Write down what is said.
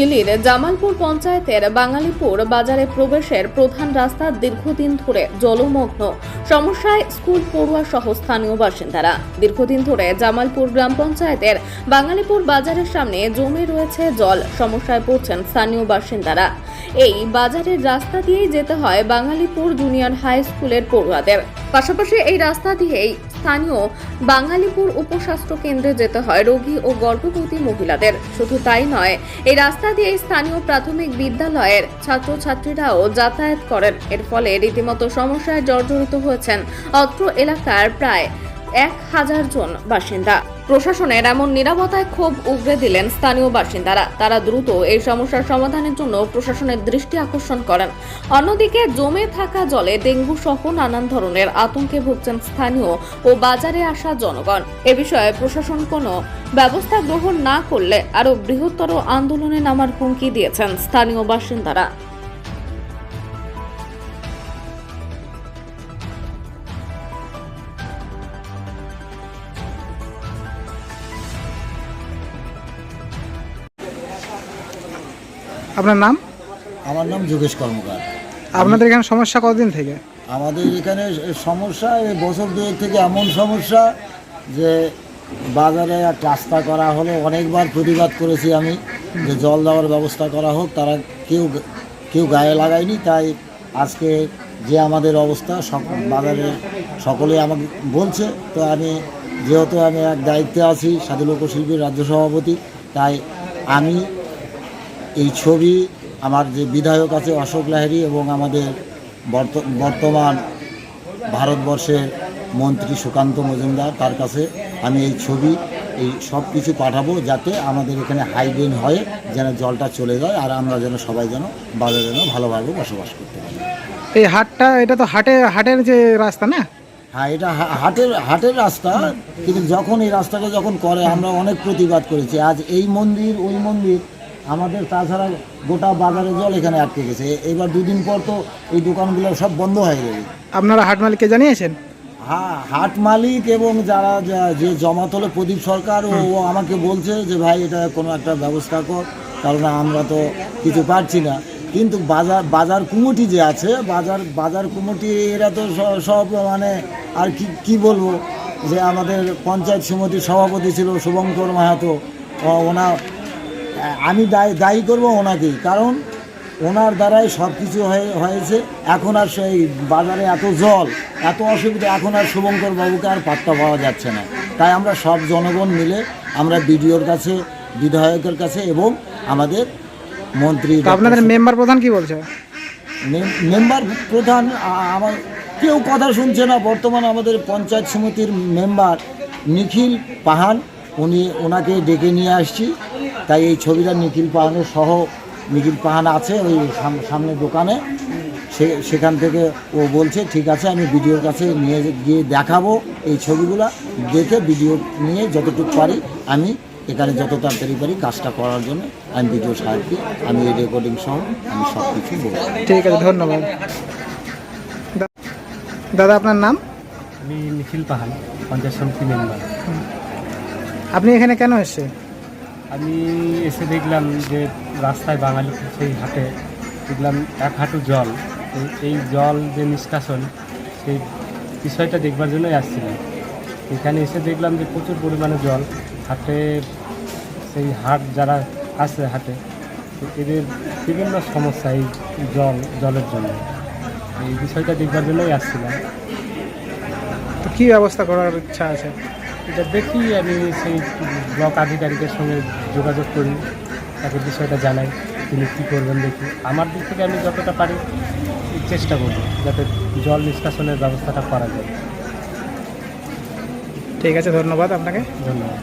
হিলির জামালপুর পঞ্চায়েতের বাঙালিপুর বাজারে প্রবেশের প্রধান রাস্তা দীর্ঘদিন ধরে জলমগ্ন। সমস্যায় স্কুল, পড়ুয়া সহ স্থানীয় বাসিন্দারা। দীর্ঘদিন ধরে জামালপুর গ্রাম পঞ্চায়েতের বাঙালিপুর বাজারের সামনে জমে রয়েছে জল। সমস্যায় পড়ছেন স্থানীয় বাসিন্দারা। এই বাজারের রাস্তা দিয়েই যেতে হয় বাঙালিপুর জুনিয়র হাই স্কুলের পড়ুয়াদের। পাশাপাশি এই রাস্তা দিয়েই স্থানীয় বাঙালিপুর উপস্বাস্থ্য কেন্দ্রে যেতে হয় রোগী ও গর্ভবতী মহিলাদের। শুধু তাই নয়, এই রাস্তা দিয়ে স্থানীয় প্রাথমিক বিদ্যালয়ের ছাত্রছাত্রীরাও যাতায়াত করেন। এর ফলে রীতিমতো সমস্যায় জর্জরিত হয়েছেন অত্র এলাকার প্রায় এক হাজার জন বাসিন্দা। প্রশাসনের এমন নিরাপত্তায় ক্ষোভ উগরে দিলেন স্থানীয় বাসিন্দারা। তারা দ্রুত এই সমস্যার সমাধানের জন্য প্রশাসনের দৃষ্টি আকর্ষণ করেন। অন্যদিকে জমে থাকা জলে ডেঙ্গু সহ নানান ধরনের আতঙ্কে ভুগছেন স্থানীয় ও বাজারে আসা জনগণ। এ বিষয়ে প্রশাসন কোনো ব্যবস্থা গ্রহণ না করলে আরও বৃহত্তর আন্দোলনে নামার হুমকি দিয়েছেন স্থানীয় বাসিন্দারা। আপনার নাম? আমার নাম যোগেশ কর্মকার। আপনাদের এখানে সমস্যা কতদিন থেকে? আমাদের এখানে সমস্যা এই বছর দুয়েক থেকে এমন সমস্যা যে বাজারে রাস্তা করা হলো অনেকবার প্রতিবাদ করেছি আমি যে জল দেওয়ার ব্যবস্থা করা হোক তারা কেউ কেউ গায়ে লাগায়নি তাই আজকে যে আমাদের অবস্থা বাজারে সকলে আমাকে বলছে তো আমি যেহেতু আমি এক দায়িত্বে আছি সাধু লোকশিল্পীর রাজ্য সভাপতি তাই আমি এই ছবি আমার যে বিধায়ক আছে অশোক লাহিড়ী এবং আমাদের বর্ত- বর্তমান ভারতবর্ষের মন্ত্রী সুকান্ত মজুমদার তার কাছে আমি এই ছবি এই সব কিছু পাঠাবো যাতে আমাদের এখানে হাইড্রেন হয়ে যেন জলটা চলে যায় আর আমরা যেন সবাই যেন বাজারে যেন ভালোভাবে বসবাস করতে পারি। এই হাটটা এটা তো হাটে হাটের যে রাস্তা না? হ্যাঁ এটা হাটের হাটের রাস্তা কিন্তু যখন এই রাস্তাটা যখন করে আমরা অনেক প্রতিবাদ করেছি। আজ এই মন্দির ওই মন্দির আমাদের তাছাড়া গোটা বাজারে জল এখানে আটকে গেছে। এবার দুদিন পর তো এই দোকানগুলো সব বন্ধ হয়ে যাবে আপনারা হাট মালিককে জানিয়েছেন? হ্যাঁ হাট মালিক এবং যারা যে জমা তোলে প্রদীপ সরকার ও আমাকে বলছে যে ভাই এটা কোনো একটা ব্যবস্থা কর কারণ আমরা তো কিছু পারছি না। কিন্তু বাজার বাজার কুমুটি যে আছে বাজার বাজার কুমুটি এরা তো সব মানে আর কি কি বলব? যে আমাদের পঞ্চায়েত সমিতির সভাপতি ছিল শুভঙ্কর মাহাতো ও- ওনা আমি দায়ী দায়ী করব ওনাকেই কারণ ওনার দ্বারাই সব কিছু হয়ে- হয়েছে। এখন আর সেই বাজারে এত জল এত অসুবিধা এখন আর শুভঙ্কর বাবুকে আর পাত্তা পাওয়া যাচ্ছে না। তাই আমরা সব জনগণ মিলে আমরা বিডিওর কাছে বিধায়কের কাছে এবং আমাদের মন্ত্রী আপনাদের মেম্বার প্রধান কি বলছে? মেম্বার প্রধান আমার কেউ কথা শুনছে না। বর্তমান আমাদের পঞ্চায়েত সমিতির মেম্বার নিখিল পাহান উনি ওনাকে ডেকে নিয়ে আসছি। তাই এই ছবিটা নিখিল পাহানের সহ নিখিল পাহান আছে ওই সাম- সামনে দোকানে। সে সেখান থেকে ও বলছে ঠিক আছে আমি ভিডিওর কাছে নিয়ে গিয়ে দেখাবো এই ছবিগুলো। দেখে ভিডিও নিয়ে যতটুকু পারি আমি এখানে যত তাড়াতাড়ি পারি কাজটা করার জন্য আমি ভিডিও সাহায্যে আমি এই রেকর্ডিং সহ আমি সব কিছু বলব। ঠিক আছে ধন্যবাদ। দাদা আপনার নাম? আমি নিখিল পাহান পঞ্চায়েত সমিতি মেম্বার। আপনি এখানে কেন এসছে আমি এসে দেখলাম যে রাস্তায় বাঙালি সেই হাটে, দেখলাম এক হাঁটু জল। এই- জল যে নিষ্কাশন, সেই বিষয়টা দেখবার জন্যই আসছিলাম। এখানে এসে দেখলাম যে প্রচুর পরিমাণে জল। হাটে সেই হাট যারা আছে হাটে, এদের বিভিন্ন সমস্যা এই জল, জলের জন্য। এই বিষয়টা দেখবার জন্যই আসছিলাম। তো কি ব্যবস্থা করার ইচ্ছা আছে? এটা দেখি আমি সেই ব্লক আধিকারিকের সঙ্গে যোগাযোগ করি তাকে বিষয়টা জানাই তিনি কী করবেন দেখি। আমার দিক থেকে আমি যতটা পারি চেষ্টা করব যাতে জল নিষ্কাশনের ব্যবস্থাটা করা যায়। ঠিক আছে ধন্যবাদ আপনাকে। ধন্যবাদ।